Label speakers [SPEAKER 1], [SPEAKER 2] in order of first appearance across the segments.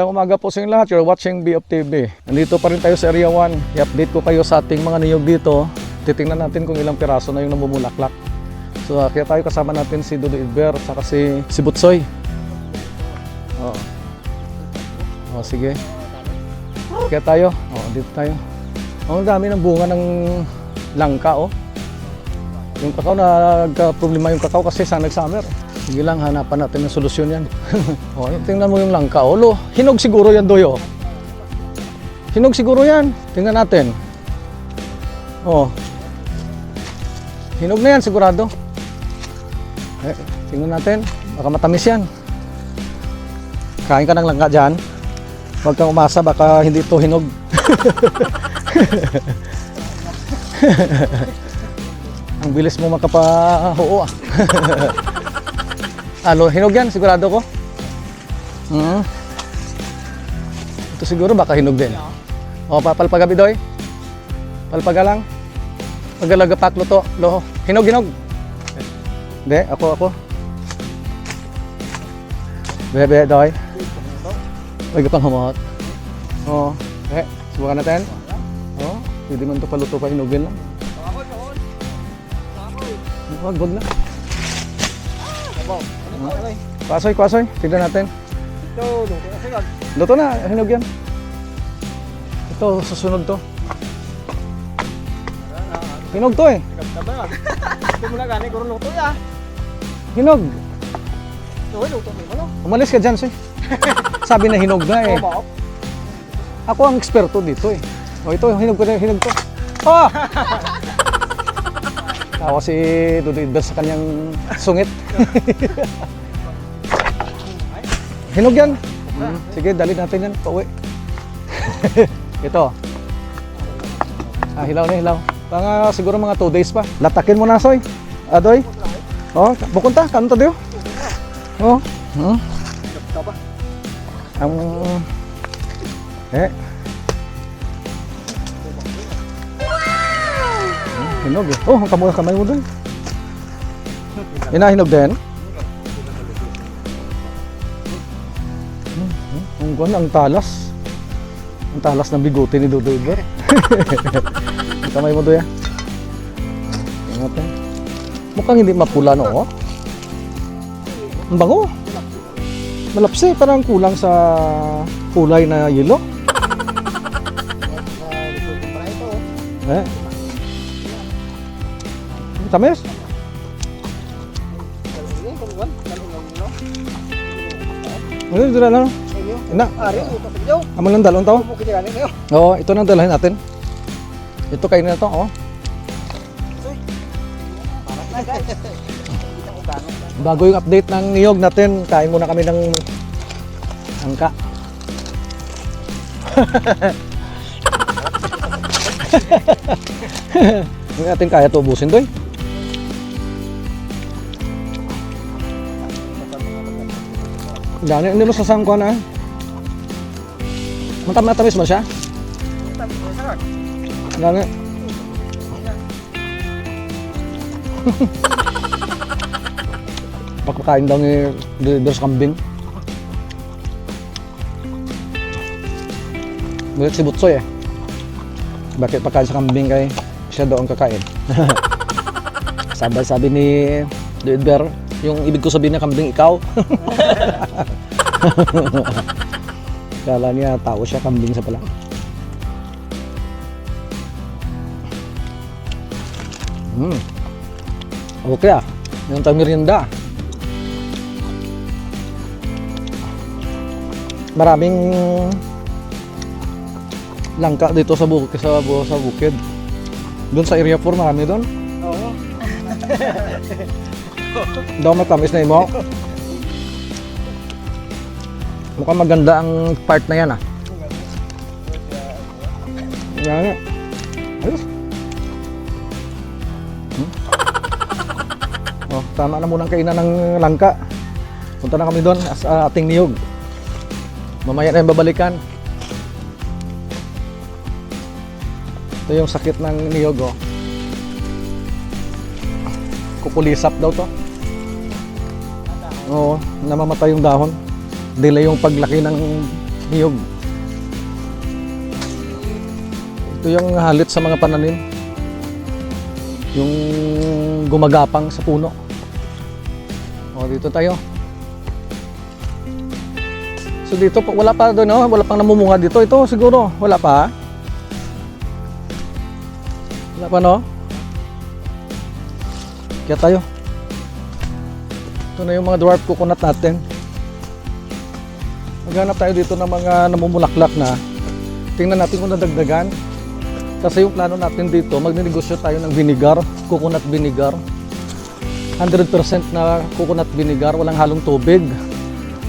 [SPEAKER 1] Magandang umaga po sa inyo lahat. You're watching BF TV. Nandito pa rin tayo sa Area 1. I-update ko kayo sa ating mga niyog dito. Titingnan natin kung ilang piraso na yung namumulaklak. So, uh, kaya tayo kasama natin si Dudu Idber saka si, si Butsoy. Oo. Oh, sige. Kaya tayo. Oh, dito tayo. Oh, ang dami ng bunga ng langka, oh. Yung kakao na nagka-problema yung kakao kasi sa nag-summer. Sige lang, hanapan natin ng solusyon yan. o, tingnan mo yung langka. O, lo, hinog siguro yan, Doyo. Hinog siguro yan. Tingnan natin. O. Hinog na yan, sigurado. Eh, tingnan natin. Baka matamis yan. Kain ka ng langka dyan. Huwag kang umasa, baka hindi ito hinog. Ang bilis mo makapahuo ah. Alo, hinog yan, sigurado ko. Mhm. Ito siguro baka hinog din. O, papalpagabi doy. Palpaga lang. Pagalaga paklo to. Loho. Hinog, hinog. Hindi, ako, ako. Bebe, doy. Huwag ka pang humot. Oo. Eh, subukan natin. Oo. Pwede man ito paluto pa hinugin lang. Wag, wag na. Kwasoy, kwasoy. Tignan natin. Luto na, hinog yan. Ito, susunod to. Hinog to eh.
[SPEAKER 2] Ito.
[SPEAKER 1] Hinog.
[SPEAKER 2] Ito?
[SPEAKER 1] Umalis ka dyan, soy. Sabi na hinog na eh. Ako ang eksperto dito eh. O ito, hinog ko na, hinog to. Oh! Ako si Dudu Idber sa kanyang sungit. hinog yan. Mm, Sige, dali natin yan. Pauwi. ito. Ah, hilaw na hilaw. Mga siguro mga 2 days pa. Latakin mo na, Soy. Adoy. Oh, bukunta. Kanto diyo. Oh. Hmm. Ang... Eh. Hmm, Hinog eh. Oh, ang kamay mo dun. Hinahinog din. Ang guwan, ang talas. Ang talas ng bigote ni Dodo ang kamay mo doon ya. Ingat eh. Mukhang hindi mapula no. oh. Ang bango. Malapsi, parang kulang sa kulay na yelo. Eh. Tamis? Ano dito na lang?
[SPEAKER 2] Iyo.
[SPEAKER 1] amo lang dalon
[SPEAKER 2] kayo.
[SPEAKER 1] Oo, ito nang dalhin natin. Ito kain na to, oh.
[SPEAKER 2] Na.
[SPEAKER 1] Bago yung update ng niyog natin, kain muna kami ng angka. Hindi natin kaya to ubusin doy. Dami, hindi mo sasang ko na. Matam matamis mo siya? Dami. Pagkakain daw ni sa kambing. Bulit si Butsoy eh. Bakit pagkain sa kambing kay siya ang kakain? sabi sabi ni Deliver, yung ibig ko sabihin na kambing ikaw. Kala niya tao siya, kambing sa pala. Hmm. Okay ah. Yung tayong merienda. Maraming langka dito sa bukid sa, bu- sa bukid. Doon sa area 4 marami doon.
[SPEAKER 2] Oo.
[SPEAKER 1] Daw matamis na imo. Mukhang maganda ang part na yan ah. Yan. nga. Ayos. Hmm? Oh, tama na munang kainan ng langka. Punta na kami doon as ah, ating niyog. Mamaya na yung babalikan. Ito yung sakit ng niyog oh. Kukulisap daw to. Oo, namamatay yung dahon. Delay yung paglaki ng niyog. Ito yung halit sa mga pananim. Yung gumagapang sa puno. O, dito tayo. So dito, wala pa doon, no? Wala pang namumunga dito. Ito siguro, wala pa. Wala pa, no? Kaya tayo. Ito na yung mga dwarf coconut natin. Maghanap tayo dito ng mga namumulaklak na. Tingnan natin kung nadagdagan. Kasi yung plano natin dito, magninegosyo tayo ng vinegar, coconut vinegar. 100% na coconut vinegar, walang halong tubig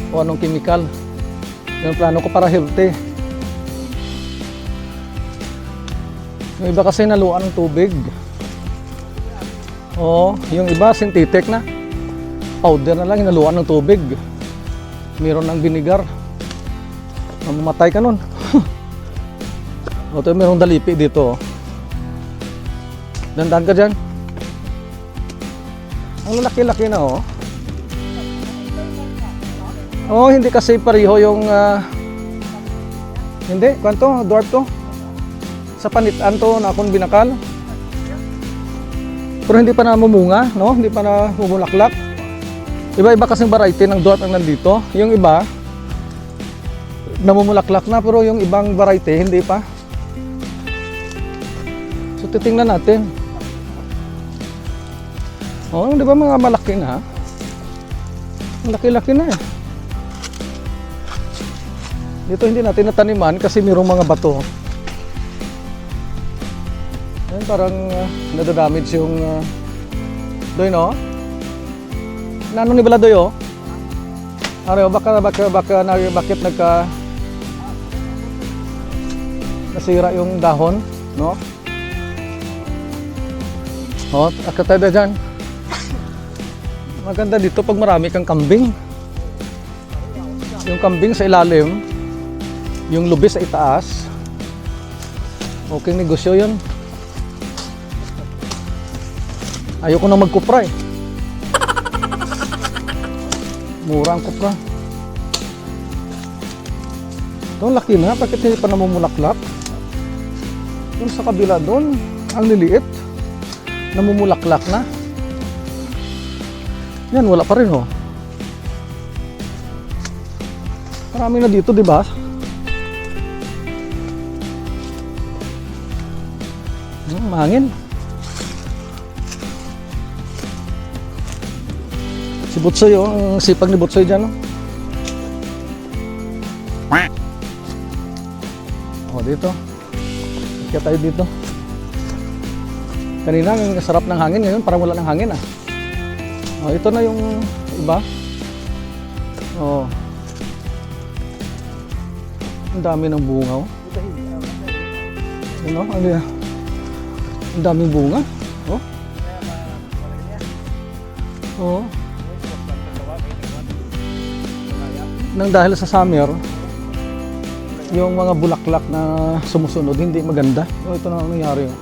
[SPEAKER 1] o anong chemical. Yung plano ko para healthy. Yung iba kasi naluan ng tubig. Oo, yung iba synthetic na. Powder na lang, hinaluan ng tubig. Meron ng vinegar. Mamamatay ka nun. o, ito merong dalipi dito. oh. Dandan ka dyan. Ang laki-laki na oh. Oh, hindi kasi pareho yung ah, hindi, kwanto, dwarf to. Sa panitan to na akong binakal. Pero hindi pa namumunga, no? Hindi pa na mumulaklak. Iba-iba kasing variety ng dwarf ang nandito. Yung iba, namumulaklak na pero yung ibang variety hindi pa. So titingnan natin. Oh, di ba mga malaki na? Malaki-laki na eh. Dito hindi natin nataniman kasi mayroong mga bato. Ayan, parang uh, nadadamage yung uh, doy no? Nano ni bala doy oh? Are, baka baka baka bakit nagka nasira yung dahon, no? Oh, akata tayo dyan. Maganda dito pag marami kang kambing. Yung kambing sa ilalim, yung lubi sa itaas. Okay negosyo yun. Ayoko na magkupra eh. Mura ang kupra. Ito, laki na. Bakit hindi pa namumulaklak? Yung sa kabila doon, ang liliit. Namumulaklak na. Yan, wala pa rin oh. Marami na dito, di ba? Hmm, mahangin. Si Butsoy, oh, ang sipag ni Butsoy dyan. Oh. Kaya tayo dito. Kanina, ang sarap ng hangin. Ngayon, parang wala ng hangin, ah. Oh, ito na yung iba. Oh. Ang dami ng bunga, oh. Ano? Ano yan? Ang daming bunga. Oh. Oo. Nang dahil sa summer, yung mga bulaklak na sumusunod, hindi maganda. Oh, ito na ang nangyari. Oh.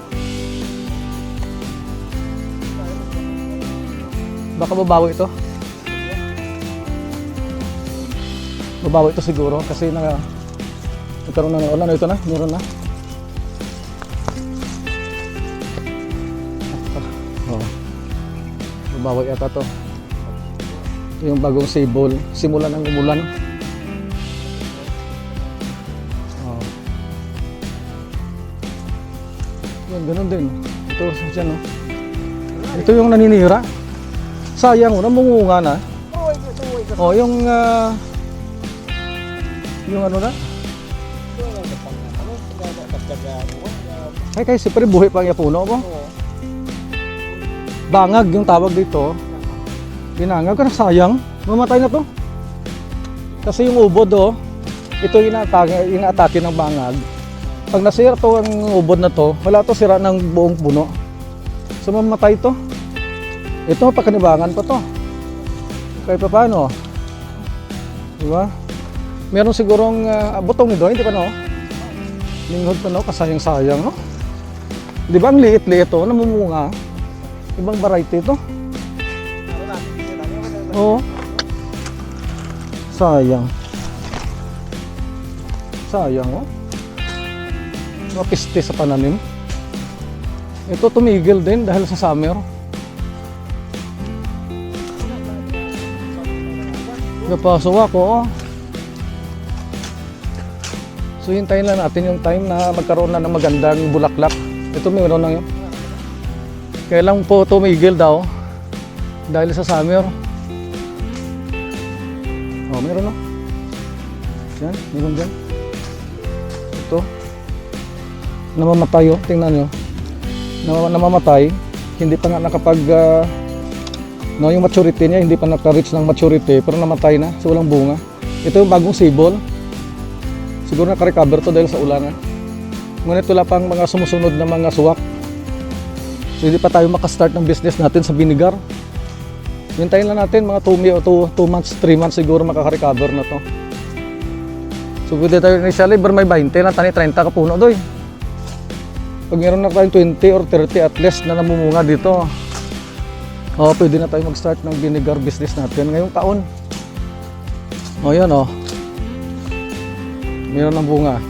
[SPEAKER 1] Baka babawi ito. Babawi ito siguro kasi na nagkaroon na ng ulan. Ito na, meron na. Oh. Babawi yata to. Yung bagong sibol, simulan ng umulan. Yan, ganun din. Ito, dyan, oh. Ito yung naninira. Sayang, oh, namungunga na.
[SPEAKER 2] Ko, ko.
[SPEAKER 1] Oh, yung ah, yung ano na?
[SPEAKER 2] Ko
[SPEAKER 1] Ay, kay siyempre buhay pa ang yapuno mo. Bangag yung tawag dito. Binangag ka na sayang. Mamatay na to. Kasi yung ubod oh, ito inaatake, inaatake ng bangag. Pag nasira to ang ubod na to, wala to sira ng buong puno. So mamatay to. Ito, pakanibangan pa to. Kahit pa paano. Di ba? Meron sigurong uh, butong nito, hindi pa no? Linghod pa no, kasayang-sayang no? Di ba ang liit-liit to, namumunga. Ibang variety to. Oo. Sayang. Sayang oh. Mapiste sa pananim. Ito tumigil din dahil sa summer. Napasok ako oh. So hintayin lang natin yung time na magkaroon na ng magandang bulaklak. Ito meron na yun. Kailang po tumigil daw dahil sa summer. Oh, meron no? Yan, meron dyan. Namamatay oh, tingnan nyo. Nam namamatay. Hindi pa nga nakapag... ah, no, yung maturity niya, hindi pa naka-reach ng maturity, pero namatay na, so walang bunga. Ito yung bagong sibol. Siguro naka-recover to dahil sa ulan. Ngunit wala pang mga sumusunod na mga suwak. So hindi pa tayo makastart ng business natin sa vinegar. Hintayin lang natin mga 2 months, 3 months siguro makaka-recover na to. So pwede tayo initially, bar may 20 lang, tani 30 ka puno doy. Pag meron na tayong 20 or 30 at least na namumunga dito, oh, pwede na tayo mag-start ng vinegar business natin ngayong taon. Oh, yan oh. Meron ng bunga.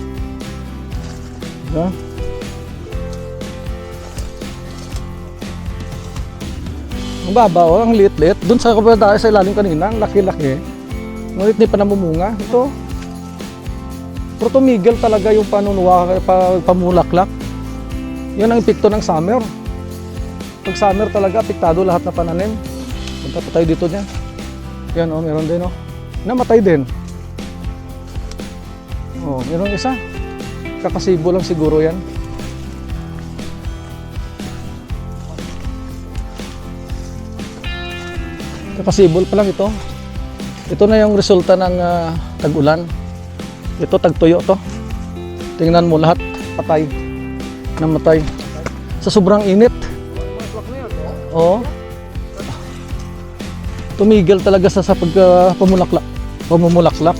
[SPEAKER 1] Diba? Ang baba, oh, ang liit-liit. Doon sa kapatid sa ilalim kanina, ang laki-laki. Ngunit di pa namumunga. Ito. Pero tumigil talaga yung panunuwa, pa, pamulaklak. Yan ang epekto ng summer. Pag summer talaga, apektado lahat na pananim. Punta pa tayo dito niya. Yan, oh, meron din, oh. Namatay din. Oh, meron isa. Kakasibo lang siguro yan. Kakasibol pa lang ito. Ito na yung resulta ng ah, tag-ulan. Ito tagtuyo to. Tingnan mo lahat patay. Namatay. Sa sobrang init. Oo. Tumigil talaga sa, sa pag ah, pamulaklak. Pamumulaklak.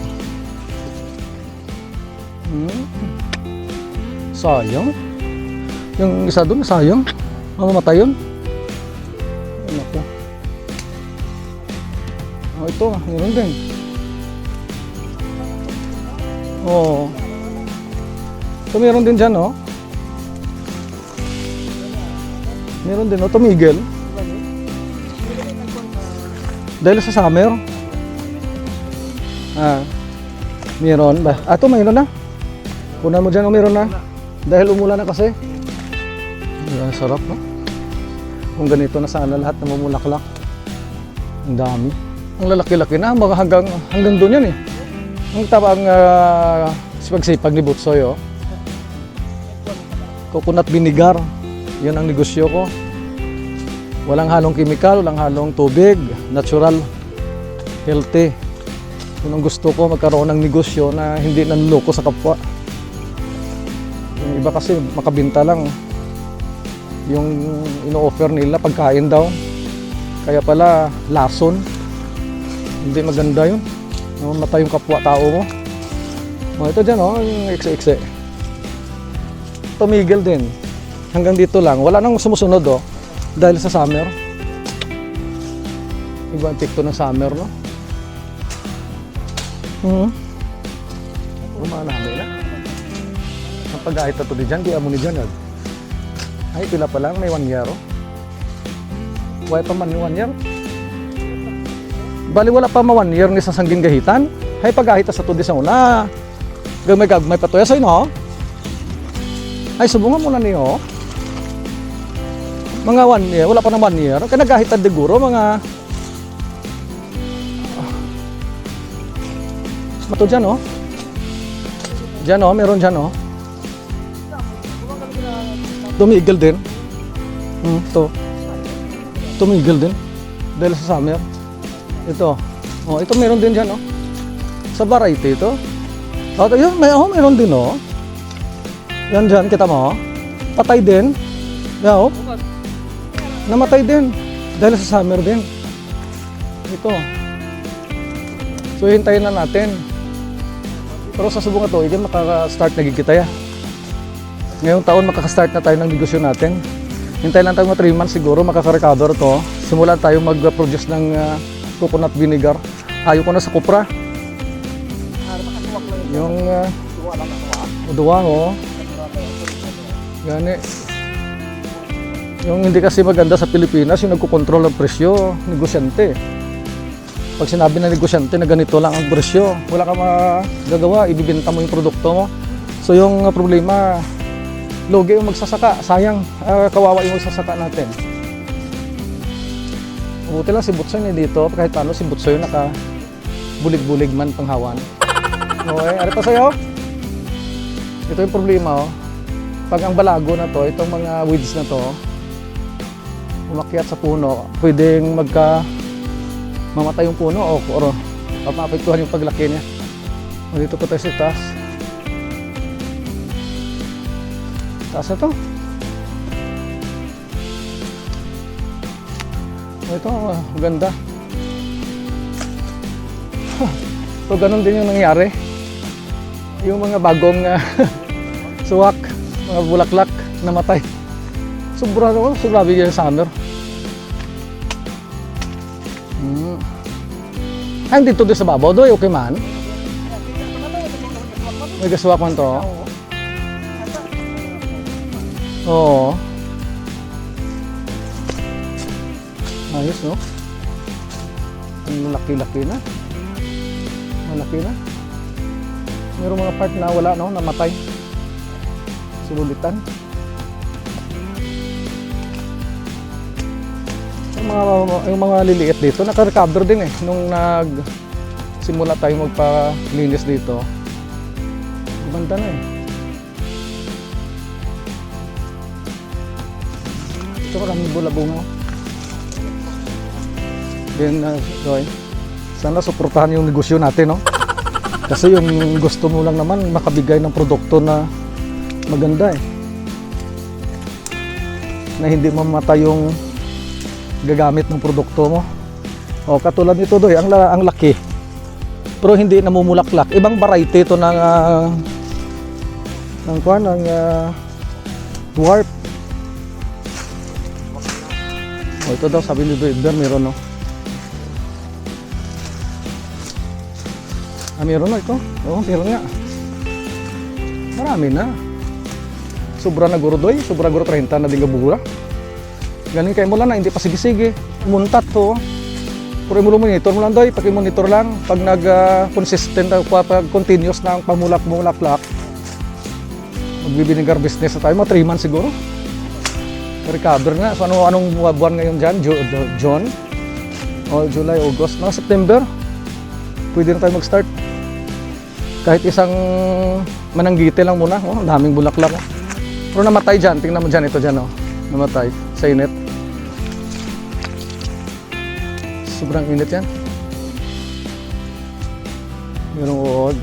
[SPEAKER 1] Hmm. Sayang. Yung isa doon, sayang. Mamamatay yun. Ay, naku. Oh, ito, meron din. Oo. Ito meron din dyan, oh. Meron din, oh. Tumigil. Dahil sa summer. Ah. Meron ba? Ah, ito meron na. Punan mo dyan, oh, meron na. Dahil umulan na kasi. Ang sarap, no? Kung ganito na sana lahat na mamulaklak. Ang dami. Ang lalaki-laki na, mga hanggang, hanggang doon yan eh. Ang tabang uh, sipag-sipag ni Butsoy, oh. Coconut vinegar. Yan ang negosyo ko. Walang halong kimikal, walang halong tubig. Natural. Healthy. Yun ang gusto ko, magkaroon ng negosyo na hindi nanloko sa kapwa. Yung iba kasi makabinta lang. Yung ino-offer nila pagkain daw. Kaya pala lason. Hindi maganda yun. Namatay yung kapwa-tao mo. Oh, ito dyan oh, yung ekse-ekse. Tumigil din. Hanggang dito lang. Wala nang sumusunod oh. Dahil sa summer. Iba ang tikto ng summer, no? Hmm. Umanami na. Ang pag-ahit na to di dyan, di amo ni dyan. ah. Ay, pila pa lang, may one year, oh. Why pa man one year? Bali wala pa ma one year ni sa sangging gahitan. Hay pagahita sa tudi sa una. Gamay gagmay pa to sa ino. Ay subungan mo na niyo. Mga one year, wala pa na one year. Kaya nagahitan diguro mga Mato dyan oh. Dyan oh, meron dyan oh. Tumigil din. Hmm, to. Tumigil din. Dahil sa summer. Ito. Oh, ito meron din diyan, oh. Sa variety ito. Oh, ito, yun, may, oh, meron din, oh. Yan diyan, kita mo, oh. Patay din. Yan, oh. Namatay din. Dahil sa summer din. Ito. So, hintayin na natin. Pero sa subong ito, hindi makaka-start na kita ya. Ngayong taon, makaka-start na tayo ng negosyo natin. Hintay lang tayo mga 3 months siguro, makaka-recover to. Simulan tayo mag-produce ng ah, coconut vinegar. Ayaw ko na sa kupra. Yung, ah,
[SPEAKER 2] na kuha.
[SPEAKER 1] Uduwang oh. Gani. Yung hindi kasi maganda sa Pilipinas, yung nagkukontrol ng presyo, negosyante. Pag sinabi na negosyante na ganito lang ang presyo, wala ka magagawa, ibibenta mo yung produkto mo. So yung uh, problema, logi yung magsasaka, sayang, ah, kawawa yung magsasaka natin. Buti lang si Butsoy na dito, kahit paano si Butsoy naka bulig-bulig man panghawan. Okay, ano pa sa'yo? Ito yung problema oh. Pag ang balago na to, itong mga weeds na to, umakyat sa puno, pwedeng magka mamatay yung puno o or mapapektuhan yung paglaki niya. Dito po tayo sa taas. Taas na to. Ito, ah, maganda. So, ganun din yung nangyari. Yung mga bagong ah, suwak, mga bulaklak, namatay. Sobra ako, sobra bigyan summer. Hmm. Ay, dito sa babaw, doy, okay man. May gaswak man to. Oo. Ayos, no? Ang laki-laki na. Malaki na. Meron mga part na wala, no? Namatay. Sululitan. Yung mga, yung mga liliit dito, naka-recover din eh. Nung nag simula tayo magpa-linis dito. Gumanda na eh. Ito maraming bula-bunga. Then, uh, Joy, sana suportahan yung negosyo natin, no? Kasi yung gusto mo lang naman makabigay ng produkto na maganda eh. Na hindi mamatay yung gagamit ng produkto mo. O katulad nito doy, ang, ang laki. Pero hindi namumulaklak. Ibang variety ito ng uh, ng kuan ng ah, dwarf. O ito daw sabi ni Doiber meron no. Ah, meron na ito. Oo, meron nga. Marami na. Sobra na guro doy, sobra guro 30 na din gabura. Ganin kay mo lang na hindi pa sige-sige. Muntat to. Puro mo monitor mo lang doy, paki-monitor lang pag nag ah, uh, pag continuous na ang pamulak-mulaklak. Magbibinigar business na tayo, mga 3 months siguro. Recover na. So ano anong buwan ngayon diyan? June? O July, August, mga September. Pwede na tayo mag-start. Kahit isang mananggite lang muna. Oh, daming bulaklak. Oh. Pero namatay dyan. Tingnan mo dyan. Ito dyan. Oh. Namatay. Sa init. Sobrang init yan. Merong uod.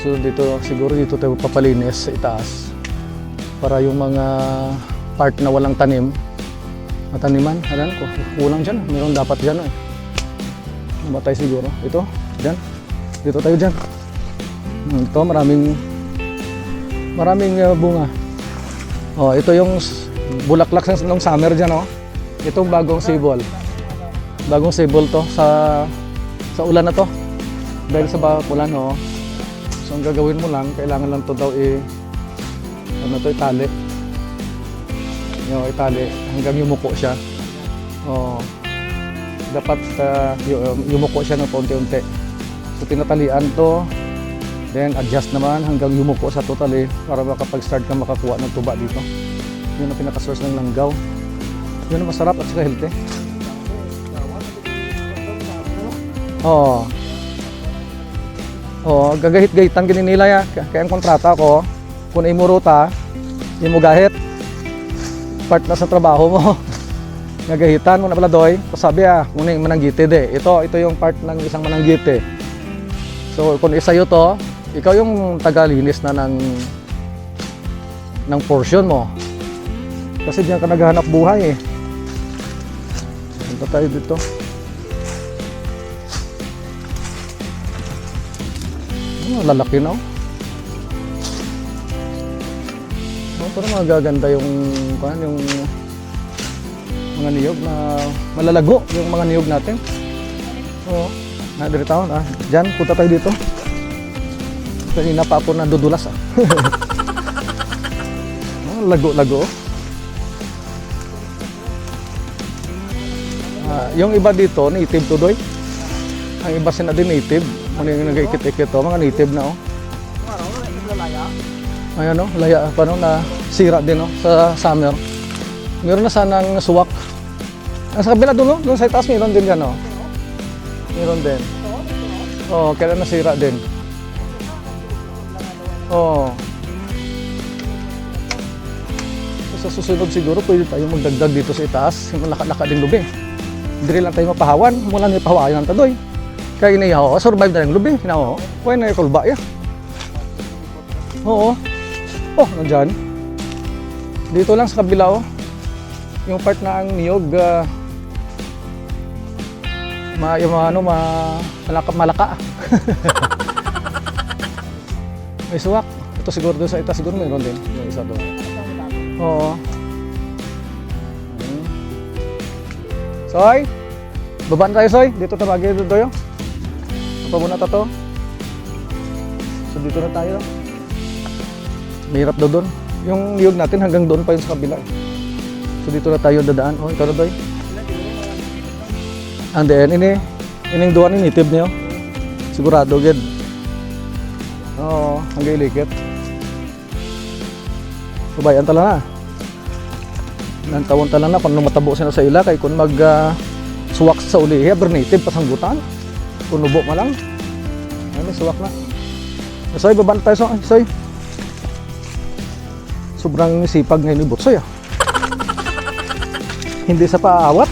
[SPEAKER 1] So, dito, siguro dito tayo papalinis sa itaas. Para yung mga part na walang tanim, mataniman, alam ko, kulang dyan. Meron dapat dyan eh. Namatay siguro. Ito, dyan. Dito tayo dyan. Ito, maraming maraming uh, bunga. Oh, ito yung bulaklak ng summer dyan, oh. Itong bagong sibol. Bagong sibol to sa sa ulan na to. Dahil sa bagong ulan, oh. So, ang gagawin mo lang, kailangan lang to daw i ano to, itali. Yung itali hanggang yumuko siya. Oh. Dapat uh, yu- yumuko siya ng paunti-unti. So, tinatalian to. Then adjust naman hanggang yumuko sa totally para makapag-start ka makakuha ng tuba dito. Yun ang pinaka-source ng langgaw. Yun ang masarap at saka healthy. Oo. Oo, gagahit-gahitan gini nila ya. Kaya ang kontrata ko, kung imuruta, imo gahit, part na sa trabaho mo. Gagahitan mo na pala doy. Sabi ah, muna yung mananggite de. Ito, ito yung part ng isang mananggite. So, kung isayo to, ikaw yung tagalinis na ng ng portion mo. Kasi diyan ka naghahanap buhay eh. Punta tayo dito. Oh, lalaki na oh. Oh, pero magaganda yung kuan yung mga niyog na malalago yung mga niyog natin. Oo. Na, dito taon, ah. Diyan, punta tayo dito. Kanina pa ako nadudulas, ah. Ah, Lago-lago. Ah, yung iba dito, native to doy. Ang iba sila din native. Ano yung nag-ikit-ikit to, mga native na oh. Ayan oh, laya pa no, na sira din oh, sa summer. Meron na sanang suwak. Ah, sa kabila doon oh, doon sa taas meron din yan oh. Meron din. Oo, oh, kailan nasira din. Oo. So, sa susunod siguro pwede tayo magdagdag dito sa itaas. Yung laka-laka din lubi. Hindi lang tayo mapahawan. Mula na ipahawayan ng tadoy. Kaya inayaw, survive na ng lubi. Hinaw, Kuya na yung ya. Oo. Oh, nandyan. Dito lang sa kabila oh. Yung part na ang niyog, ah, ma, yung ano, ma, malaka, malaka. May suwak. Ito siguro doon sa ita siguro mayroon din. Yung isa doon. Oo. Hmm. Soy! Baba na tayo, Soy. Dito na bagay doon tayo. Apa muna ta? So dito na tayo. Mahirap daw doon. Yung niyog natin hanggang doon pa yun sa kabila. eh. So dito na tayo dadaan. Oh, ikaw na doy. And then, ini, ining duwan ni native niyo. Sigurado, gid. Oo, hanggang ilikit. Subayan tala na. Nang tawon tala na, kung matabo sila sa ila, kay kung mag ah, suwak sa uli, native pasanggutan. Kung nubo ma lang. Ano, suwak na. Soy, babaan tayo sa Soy. Sobrang sipag ngayon ni Butsoy ah. Hindi sa paawat.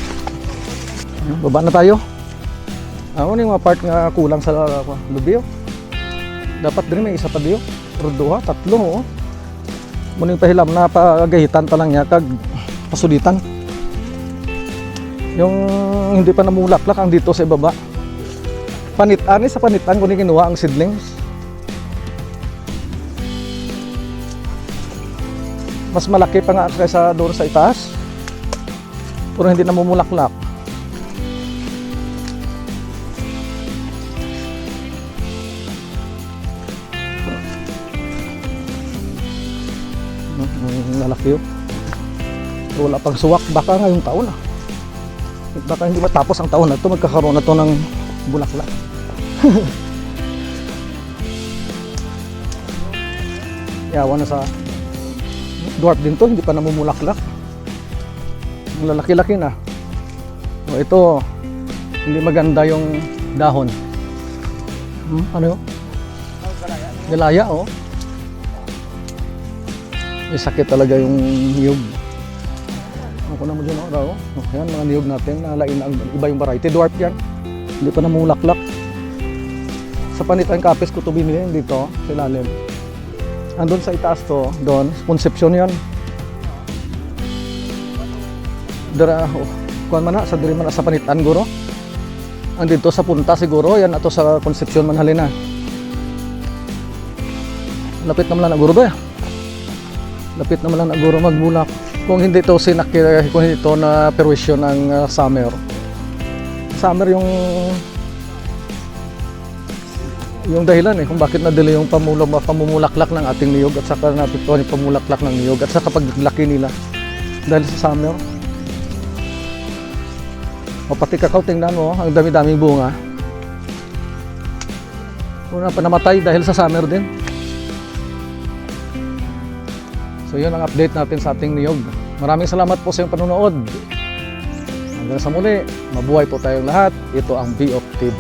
[SPEAKER 1] Baba na tayo. Ako na yung mga part nga kulang sa uh, lubyo. Dapat din may isa pa diyo. Pero duha, tatlo. Oh. Muna yung pahilam na pagahitan pa lang niya kag pasulitan. Yung hindi pa namulaklak ang dito sa ibaba. Panitan, sa panitan ko ni kinuha ang seedlings. Mas malaki pa nga kaysa doon sa itaas. Pero hindi namumulaklak. Yun. Wala pang suwak. Baka ngayong taon ah. Baka hindi matapos ang taon na to magkakaroon na to ng bulaklak. Yawa na sa dwarf din to, hindi pa namumulaklak. Lalaki-laki na. O ito, hindi maganda yung dahon. Hmm, ano yun? Galaya, oh. May sakit talaga yung niyog. Ako na mo dyan, oh, raw. Oh, yan, mga niyog natin. Nalain ang iba yung variety. Dwarf yan. Hindi pa namulaklak. Sa panitan kapis ko ito binili dito, sa ilalim. Andun sa itaas to, doon, Concepcion yan. Dara, oh, kuhan man na, sa diri man na sa panitan guro. Andito sa punta siguro, yan ato sa Concepcion man halina. Lapit naman na guro ba? Lapit naman lang na guro magbulak. Kung hindi to sinakir, kung hindi to na perwisyon ng uh, summer. Summer yung yung dahilan eh kung bakit na-delay yung pamulong, pamumulaklak ng ating niyog at saka napituan yung pamulaklak ng niyog at saka paglaki nila dahil sa summer. O pati kakao tingnan mo, ang dami-daming bunga. Una pa namatay dahil sa summer din. So yun ang update natin sa ating niyog. Maraming salamat po sa iyong panonood. Hanggang sa muli, mabuhay po tayong lahat. Ito ang B of TV.